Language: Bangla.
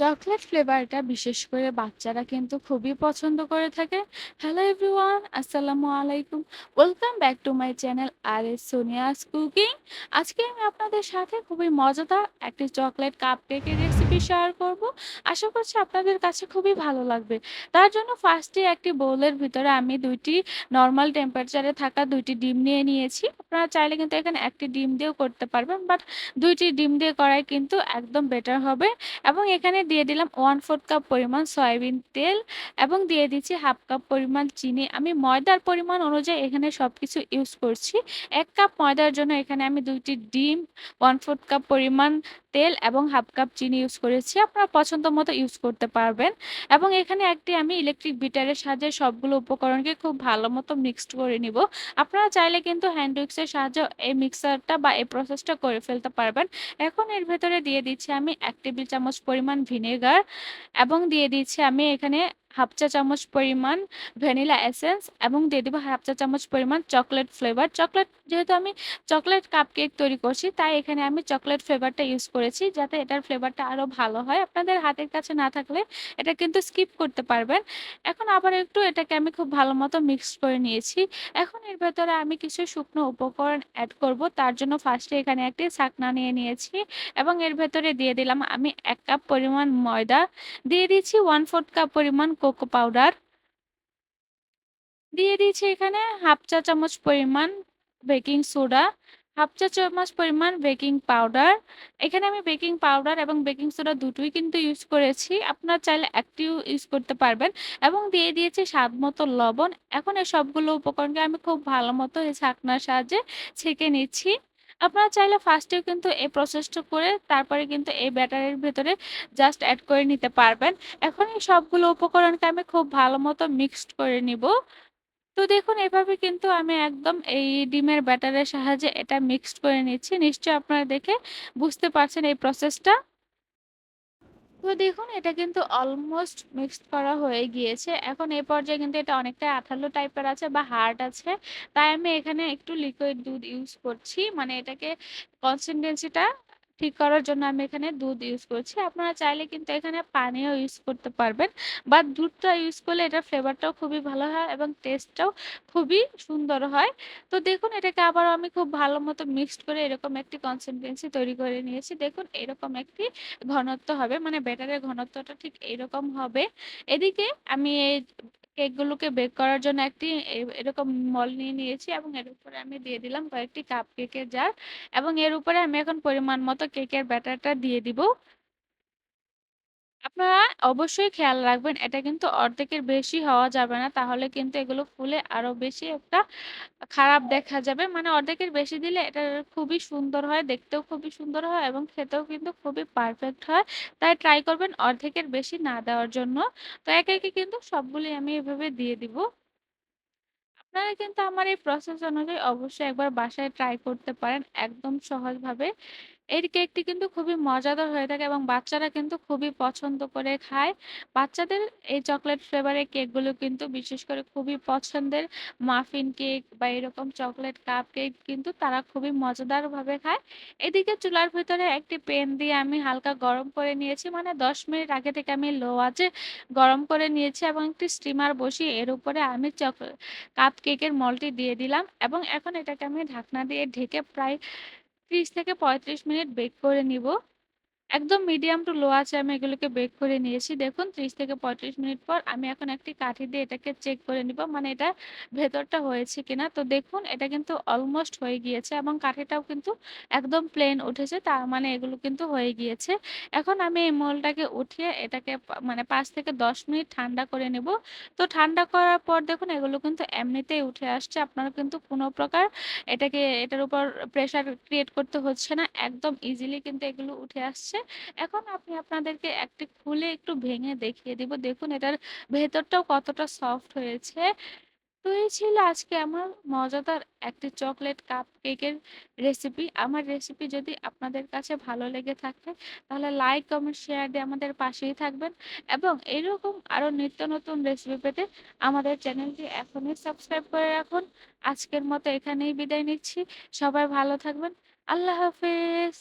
চকলেট ফ্লেভারটা বিশেষ করে বাচ্চারা কিন্তু খুবই পছন্দ করে থাকে। হ্যালো এভরিওয়ান, আসসালামু আলাইকুম। Welcome back to my channel R S Sonia's cooking. আজকে আমি আপনাদের সাথে খুবই মজাদার একটি চকলেট কাপকেকের রেসিপি শেয়ার করব। আশা করছি আপনাদের কাছে খুবই ভালো লাগবে। তার জন্য ফার্স্টে একটি বোউলের ভিতরে আমি দুইটি নর্মাল টেম্পারেচারে থাকা দুইটি ডিম নিয়ে নিয়েছি। আপনারা চাইলে কিন্তু এখানে একটি ডিম দিয়েও করতে পারবেন। বাট দুইটি ডিম দিয়ে করাই কিন্তু একদম বেটার হবে এবং এখানে দিয়ে দিলাম 1/4 কাপ পরিমাণ সয়াবিন তেল এবং দিয়ে দিচ্ছি হাফ কাপ পরিমাণ চিনি। আমি ময়দার পরিমাণ অনুযায়ী এখানে সবকিছু ইউজ করছি। এক কাপ ময়দার জন্য এখানে আমি দুইটি ডিম, 1/4 কাপ পরিমাণ তেল এবং হাফ কাপ চিনি ইউজ করেছি। আপনারা পছন্দ মতো ইউজ করতে পারবেন এবং এখানে একটি আমি ইলেকট্রিক বিটারের সাহায্যে সবগুলো উপকরণকে খুব ভালো মতো মিক্সড করে নিব। আপনারা চাইলে কিন্তু হ্যান্ড উইক্সের সাহায্যে এই মিক্সারটা বা এই প্রসেসটা করে ফেলতে পারবেন। এখন এর ভেতরে দিয়ে দিচ্ছি আমি এক টেবিল চামচ পরিমাণ ভিনেগার এবং দিয়ে দিচ্ছি আমি এখানে হাফ চা চামচ পরিমাণ ভ্যানিলা এসেন্স এবং দিয়ে দেবো হাফ চা চামচ পরিমাণ চকলেট ফ্লেভার। চকলেট যেহেতু আমি চকলেট কাপকেক তৈরি করছি তাই এখানে আমি চকলেট ফ্লেভারটা ইউজ করেছি যাতে এটার ফ্লেভারটা আরও ভালো হয়। আপনাদের হাতের কাছে না থাকলে এটা কিন্তু স্কিপ করতে পারবেন। এখন আবার একটু এটাকে আমি খুব ভালো মতো মিক্স করে নিয়েছি। এখন এর ভেতরে আমি কিছু শুকনো উপকরণ অ্যাড করব। তার জন্য ফার্স্টে এখানে একটি ছাঁকনা নিয়ে নিয়েছি এবং এর ভেতরে দিয়ে দিলাম আমি এক কাপ পরিমাণ ময়দা, দিয়ে দিচ্ছি 1/4 কাপ পরিমাণ কোকো পাউডার। দিয়ে দিয়েছি এখানে হাফ চা চামচ পরিমাণ বেকিং সোডা, হাফ চা চামচ পরিমাণ বেকিং পাউডার। এখানে আমি বেকিং পাউডার এবং বেকিং সোডা দুটোই কিন্তু ইউজ করেছি। আপনারা চাইলে একটিও ইউজ করতে পারবেন এবং দিয়ে দিয়েছি স্বাদ মতো লবণ। এখন এই সবগুলো উপকরণকে আমি খুব ভালো মতো এই ছাঁকনার সাহায্যে ছেঁকে নিচ্ছি। আপনারা চাইলে ফার্স্টেও কিন্তু এই প্রসেসটা করে তারপরে কিন্তু এই ব্যাটারির ভেতরে জাস্ট অ্যাড করে নিতে পারবেন। এখন এই সবগুলো উপকরণকে আমি খুব ভালো মতো মিক্সড করে নিব। তো দেখুন, এভাবে কিন্তু আমি একদম এই ডিমের ব্যাটারের সাহায্যে এটা মিক্সড করে নিচ্ছি। নিশ্চয়ই আপনারা দেখে বুঝতে পারছেন এই প্রসেসটা। তো দেখুন, এটা কিন্তু অলমোস্ট মিক্সড করা হয়ে গিয়েছে। এখন এই পর্যায়ে কিন্তু এটা অনেকটা আঠালো টাইপের আছে বা হার্ড আছে। তাই আমি এখানে একটু লিকুইড দুধ ইউজ করছি। মানে এটাকে কনসিস্টেন্সিটা ঠিক করার জন্য আমি এখানে দুধ ইউজ করছি। আপনারা চাইলে কিন্তু এখানে পানিও ইউজ করতে পারবেন। বা দুধটা ইউজ করলে এটার ফ্লেভারটাও খুবই ভালো হয় এবং টেস্টটাও খুবই সুন্দর হয়। তো দেখুন, এটাকে আবারও আমি খুব ভালো মতো মিক্সড করে এরকম একটি কনসিস্টেন্সি তৈরি করে নিয়েছি। দেখুন, এরকম একটি ঘনত্ব হবে। মানে ব্যাটারের ঘনত্বটা ঠিক এরকম হবে। এদিকে আমি এই কেকগুলোকে বেক করার জন্য একটি এরকম মল নিয়ে নিয়েছি এবং এর উপরে আমি দিয়ে দিলাম কয়েকটি কাপ কেকের জার এবং এর উপরে আমি এখন পরিমাণ মতো কেকের ব্যাটারটা দিয়ে দিব। আপনারা অবশ্যই খেয়াল রাখবেন এটা কিন্তু অর্ধেকের বেশি হওয়া যাবে না। তাহলে কিন্তু এগুলো ফুলে আরও বেশি একটা খারাপ দেখা যাবে। মানে অর্ধেকের বেশি দিলে এটা খুবই সুন্দর হয়, দেখতেও খুবই সুন্দর হয় এবং খেতেও কিন্তু খুবই পারফেক্ট হয়। তাই ট্রাই করবেন অর্ধেকের বেশি না দেওয়ার জন্য। তো একে, একে কিন্তু সবগুলি আমি এভাবে দিয়ে দিব। আপনারা কিন্তু আমার এই প্রসেস অনুযায়ী অবশ্যই একবার বাসায় ট্রাই করতে পারেন একদম সহজভাবে। এই কেকটি কিন্তু খুবই মজাদার হয়ে থাকে এবং বাচ্চারা কিন্তু খুবই পছন্দ করে খায়। বাচ্চাদের এই চকলেট ফ্লেভারের কেকগুলো কিন্তু বিশেষ করে খুবই পছন্দের। মাফিন কেক বা এরকম চকলেট কাপ কেক কিন্তু তারা খুবই মজাদারভাবে খায়। এদিকে চুলার ভিতরে একটি প্যান দিয়ে আমি হালকা গরম করে নিয়েছি। মানে ১০ মিনিট আগে থেকে আমি লো আঁচে গরম করে নিয়েছি এবং একটি স্টিমার বসিয়ে এর উপরে আমি চক কাপ কেকের মলটি দিয়ে দিলাম এবং এখন এটাকে আমি ঢাকনা দিয়ে ঢেকে প্রায় ৩০ থেকে ৩৫ মিনিট বেক করে নিব। একদম মিডিয়াম টু লো আছে, আমি এগুলোকে বেক করে নিয়েছি। দেখুন ৩০ থেকে ৩৫ মিনিট পর আমি এখন একটি কাঠি দিয়ে এটাকে চেক করে নিব। মানে এটা ভেতরটা হয়েছে কিনা। তো দেখুন, এটা কিন্তু অলমোস্ট হয়ে গিয়েছে এবং কাঠিটাও কিন্তু একদম প্লেন উঠেছে। তার মানে এগুলো কিন্তু হয়ে গিয়েছে। এখন আমি এই মোল্ডটাকে উঠিয়ে এটাকে মানে পাঁচ থেকে ১০ মিনিট ঠান্ডা করে নেব। তো ঠান্ডা করার পর দেখুন, এগুলো কিন্তু এমনিতেই উঠে আসছে। আপনারা কিন্তু কোনো প্রকার এটাকে, এটার উপর প্রেশার ক্রিয়েট করতে হচ্ছে না। একদম ইজিলি কিন্তু এগুলো উঠে আসছে। এখন আমি আপনাদেরকে একটি খুলে একটু ভেঙে দেখিয়ে দিব। দেখুন এটার ভেতরটাও কতটা সফট হয়েছে। তো এই ছিল আজকে আমার মজাদার একটি চকলেট কাপ কেকের রেসিপি। আমার রেসিপি যদি আপনাদের কাছে ভালো লেগে থাকে তাহলে লাইক, কমেন্ট, শেয়ার দিয়ে আমাদের পাশেই থাকবেন এবং এরকম আরও নিত্য নতুন রেসিপি পেতে আমাদের চ্যানেলটি এখনই সাবস্ক্রাইব করে রাখুন। আজকের মতো এখানেই বিদায় নিচ্ছি। সবাই ভালো থাকবেন। আল্লাহ হাফেজ।